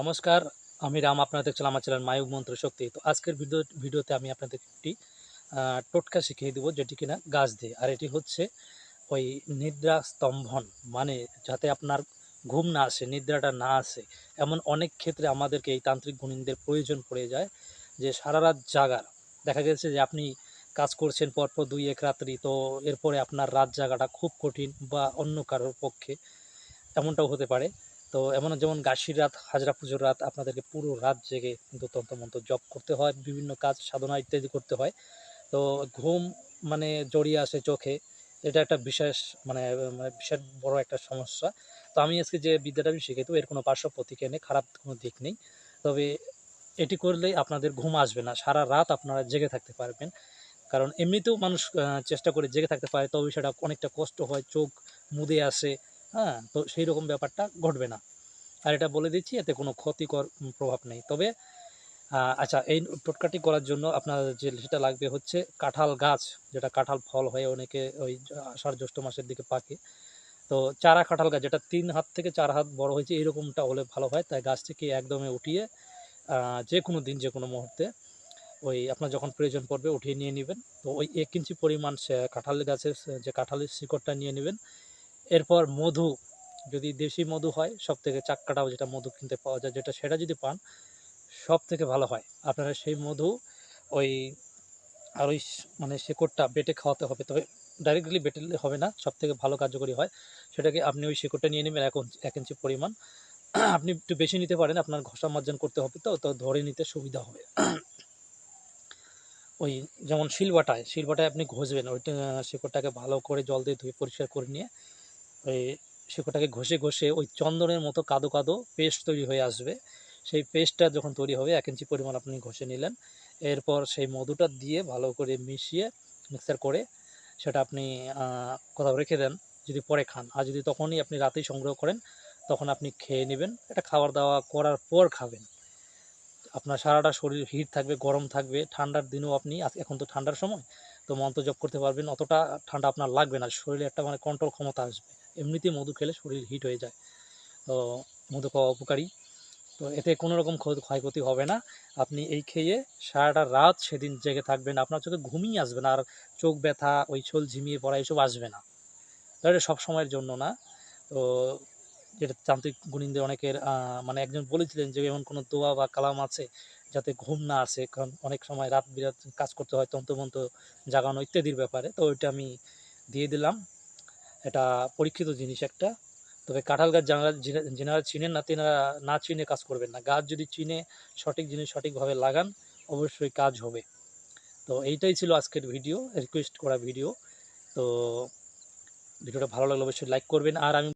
নমস্কার, আমি রাম, আপনারা দেখছিলাম আমার চ্যানেল মায়ুক মন্ত্র শক্তি। তো আজকের ভিডিও, ভিডিওতে আমি আপনাদের একটি টোটকা শিখিয়ে দেবো যেটি কিনা গাছ দিয়ে। আর এটি হচ্ছে ওই নিদ্রা স্তম্ভন মানে যাতে আপনার ঘুম না আসে, নিদ্রাটা না আসে। এমন অনেক ক্ষেত্রে আমাদেরকে এই তান্ত্রিক গুণিনদের প্রয়োজন পড়ে যায় যে সারা রাত জাগার। দেখা গেছে যে আপনি কাজ করছেন পরপর দুই, এক রাত্রি, তো এরপরে আপনার রাত জাগাটা খুব কঠিন বা অন্য কারোর পক্ষে এমনটাও হতে পারে। তো এমন যেমন গাছির রাত, হাজরা পুজোর রাত, আপনাদেরকে পুরো রাত জেগে কিন্তু তন্ত্রমন্ত্র জপ করতে হয়, বিভিন্ন কাজ, সাধনা ইত্যাদি করতে হয়। তো ঘুম মানে জড়িয়ে আসে চোখে, এটা একটা বিশেষ মানে মানে বিশাল বড় একটা সমস্যা। তো আমি আজকে যে বিদ্যাটা আমি শিখে এর কোনো পার্শ্ব প্রতিক্রিয়া নেই, খারাপ কোনো দিক নেই। তবে এটি করলেই আপনাদের ঘুম আসবে না, সারা রাত আপনারা জেগে থাকতে পারবেন। কারণ এমনিতেও মানুষ চেষ্টা করে জেগে থাকতে পারে, তবে সেটা অনেকটা কষ্ট হয়, চোখ মুদে আসে হ্যাঁ তো সেই রকম ব্যাপারটা ঘটবে না। আর এটা বলে দিচ্ছি, এতে কোনো ক্ষতিকর প্রভাব নেই। তবে আচ্ছা এই টোটকাটি করার জন্য আপনার যে সেটা লাগবে হচ্ছে কাঁঠাল গাছ, যেটা কাঁঠাল ফল হয়ে অনেকে ওই আষাঢ় জ্যৈষ্ঠ মাসের দিকে পাকে। তো চারা কাঁঠাল গাছ, যেটা তিন হাত থেকে চার হাত বড় হয়েছে, এরকমটা হলে ভালো হয়। তাই গাছ থেকে একদমে উঠিয়ে যে কোনো দিন যে কোনো মুহূর্তে ওই আপনার যখন প্রয়োজন পড়বে, উঠিয়ে নিয়ে নেবেন। তো ওই এক ইঞ্চি পরিমাণ কাঁঠাল গাছের যে কাঁঠালের শিকড়টা নিয়ে নেবেন এরপর মধু, যদি দেশি মধু হয় সব থেকে চাক্কাটাও যেটা মধু কিনতে পাওয়া যায়, যেটা সেটা যদি পান সব থেকে ভালো হয়। আপনারা সেই মধু ওই আর ওই মানে শেকড়টা বেটে খাওয়াতে হবে, তবে ডাইরেক্টলি বেটে হবে না সব থেকে ভালো কার্যকরী হয়। সেটাকে আপনি ওই শেকড়টা নিয়ে নেবেন এক ইঞ্চি- পরিমাণ। আপনি একটু বেশি নিতে পারেন, আপনার ঘষা মার্জন করতে হবে তো তো ধরে নিতে সুবিধা হবে। ওই যেমন শিলবাটায় শিলবাটায় আপনি ঘষবেন, ওইটা শেকড়টাকে ভালো করে জল দিয়ে ধুয়ে পরিষ্কার করে নিয়ে ওই শেকড়টাকে ঘষে ঘষে ওই চন্দনের মতো কাদো কাদো পেস্ট তৈরি হয়ে আসবে। সেই পেস্টটা যখন তৈরি হবে, এক ইঞ্চি পরিমাণ আপনি ঘষে নিলেন। এরপর সেই মধুটা দিয়ে ভালো করে মিশিয়ে মিক্সার করে সেটা আপনি কোথাও রেখে দেন, যদি পরে খান। আর যদি তখনই আপনি রাতেই সংগ্রহ করেন, তখন আপনি খেয়ে নেবেন। এটা খাবার দাওয়া করার পর খাবেন। আপনার সারাটা শরীর হিট থাকবে, গরম থাকবে। ঠান্ডার দিনেও আপনি এখন তো ঠান্ডার সময়, তো মন্ত্র জপ করতে পারবেন। অতটা ঠান্ডা আপনার লাগবে না। শরীরে একটা মানে কন্ট্রোল ক্ষমতা আসবে। এমনিতেই মধু খেলে শরীর হিট হয়ে যায়। তো মধু খাওয়া উপকারী। তো এতে কোনো রকম ক্ষয়ক্ষতি হবে না। আপনি এই খেয়ে সারাটা রাত সেদিন জেগে থাকবেন। আপনার চোখে ঘুমিয়ে আসবে না আর চোখ ব্যথা ওই ছোল ঝিমিয়ে পড়া এসব আসবে না। তাহলে সব সময়ের জন্য না। তো যেটা তান্ত্রিক গুণিনদের অনেকের মানে একজন বলেছিলেন যে এমন কোনো দোয়া বা কালাম আছে যাতে ঘুম না আসে। কারণ অনেক সময় রাত বিরাত কাজ করতে হয় তন্ত্রমন্ত্র জাগানো ইত্যাদির ব্যাপারে। তো ওইটা আমি দিয়ে দিলাম। এটা পরীক্ষিত জিনিস একটা। তবে কাঁঠাল গাছ যারা যেনারা চিনেন না, তেনারা না চিনে কাজ করবেন না। গাছ যদি চিনে, সঠিক জিনিস সঠিকভাবে লাগান, অবশ্যই কাজ হবে। তো এইটাই ছিল আজকের ভিডিও রিকোয়েস্ট করা ভিডিও। তো ভিডিওটা ভালো লাগলে অবশ্যই লাইক করবেন। আর আমি